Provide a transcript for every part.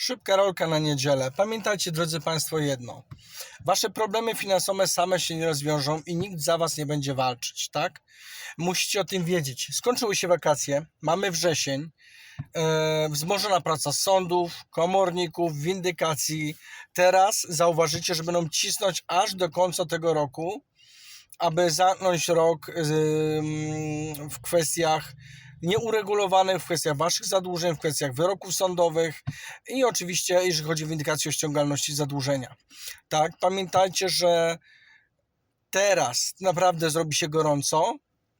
Szybka rolka na niedzielę. Pamiętajcie, drodzy Państwo, jedno. Wasze problemy finansowe same się nie rozwiążą i nikt za Was nie będzie walczyć, tak? Musicie o tym wiedzieć. Skończyły się wakacje, mamy wrzesień, e, wzmożona praca sądów, komorników, windykacji. Teraz zauważycie, że będą cisnąć aż do końca tego roku, aby zamknąć rok w kwestiach nieuregulowanych, w kwestiach waszych zadłużeń, w kwestiach wyroków sądowych i oczywiście, jeżeli chodzi o windykację ściągalności zadłużenia. Tak, pamiętajcie, że teraz naprawdę zrobi się gorąco.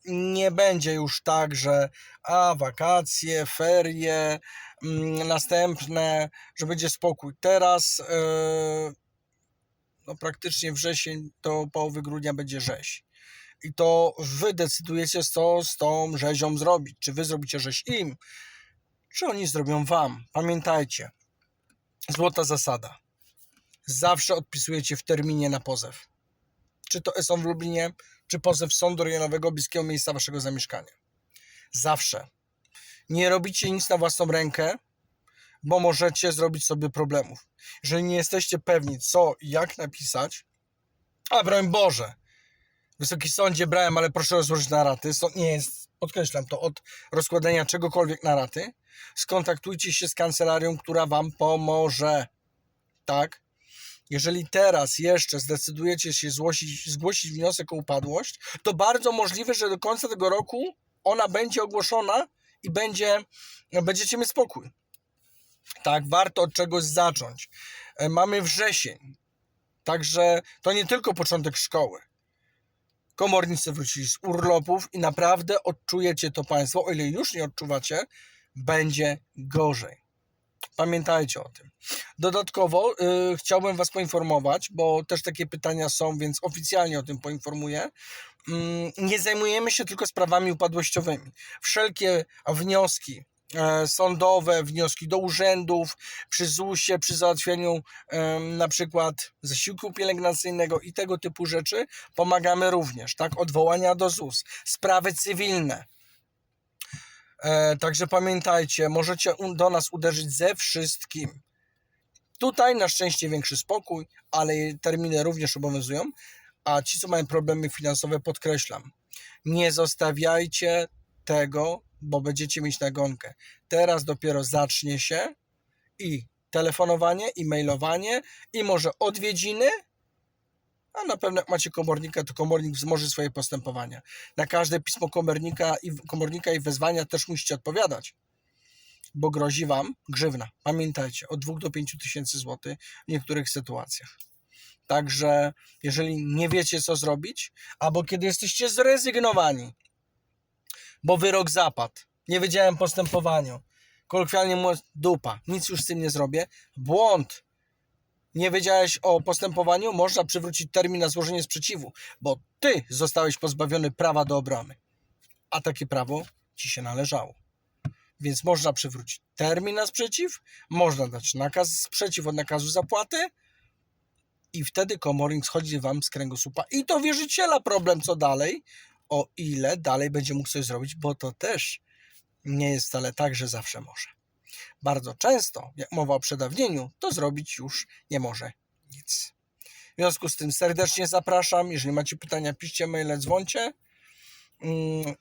Nie będzie już tak, że a wakacje, ferie, mm, następne, że będzie spokój. Teraz yy, no praktycznie wrzesień do połowy grudnia będzie rzeź. I to wy decydujecie, co z tą rzezią zrobić. Czy wy zrobicie rzeź im, czy oni zrobią wam. Pamiętajcie, złota zasada. Zawsze odpisujecie w terminie na pozew. Czy to są w Lublinie, czy pozew sądu rejonowego bliskiego miejsca waszego zamieszkania. Zawsze. Nie robicie nic na własną rękę, bo możecie zrobić sobie problemów. Jeżeli nie jesteście pewni, co i jak napisać, a broń Boże, Wysoki Sądzie brałem, ale proszę rozłożyć na raty. Sąd nie jest, podkreślam to, od rozkładania czegokolwiek na raty. Skontaktujcie się z kancelarią, która Wam pomoże. Tak? Jeżeli teraz jeszcze zdecydujecie się zgłosić, zgłosić wniosek o upadłość, to bardzo możliwe, że do końca tego roku ona będzie ogłoszona i będzie, będziecie mieć spokój. Tak, warto od czegoś zacząć. E, Mamy wrzesień, także to nie tylko początek szkoły. Komornicy wrócili z urlopów i naprawdę odczujecie to Państwo, o ile już nie odczuwacie, będzie gorzej. Pamiętajcie o tym. Dodatkowo y, chciałbym Was poinformować, bo też takie pytania są, więc oficjalnie o tym poinformuję. Mm, nie zajmujemy się tylko sprawami upadłościowymi. Wszelkie wnioski sądowe, wnioski do urzędów, przy ZUS-ie, przy załatwianiu em, na przykład zasiłku pielęgnacyjnego i tego typu rzeczy pomagamy również, tak? Odwołania do ZUS, sprawy cywilne. E, także pamiętajcie, możecie do nas uderzyć ze wszystkim. Tutaj na szczęście większy spokój, ale terminy również obowiązują. A ci, co mają problemy finansowe, podkreślam, nie zostawiajcie tego, bo będziecie mieć nagonkę. Teraz dopiero zacznie się i telefonowanie, i mailowanie, i może odwiedziny, a na pewno jak macie komornika, to komornik wzmoży swoje postępowania. Na każde pismo komornika i, komornika i wezwania też musicie odpowiadać, bo grozi Wam grzywna. Pamiętajcie, od 2 do 5 tysięcy złotych w niektórych sytuacjach. Także jeżeli nie wiecie, co zrobić, albo kiedy jesteście zrezygnowani, bo wyrok zapadł, nie wiedziałem postępowaniu, kolokwialnie mówiąc, dupa, nic już z tym nie zrobię, błąd, nie wiedziałeś o postępowaniu, można przywrócić termin na złożenie sprzeciwu, bo ty zostałeś pozbawiony prawa do obrony, a takie prawo ci się należało. Więc można przywrócić termin na sprzeciw, można dać nakaz sprzeciw od nakazu zapłaty i wtedy komornik schodzi wam z kręgosłupa. I to wierzyciela problem, co dalej, o ile dalej będzie mógł coś zrobić, bo to też nie jest wcale tak, że zawsze może. Bardzo często, jak mowa o przedawnieniu, to zrobić już nie może nic. W związku z tym serdecznie zapraszam. Jeżeli macie pytania, piszcie maile, dzwońcie. Mm,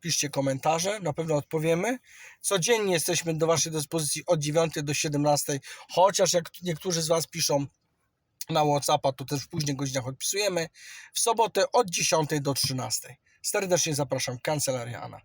Piszcie komentarze, na pewno odpowiemy. Codziennie jesteśmy do Waszej dyspozycji od 9 do 17, chociaż jak niektórzy z Was piszą na WhatsAppa, to też w późnych godzinach odpisujemy. W sobotę od 10 do 13. Serdecznie zapraszam, Kancelaria Ana.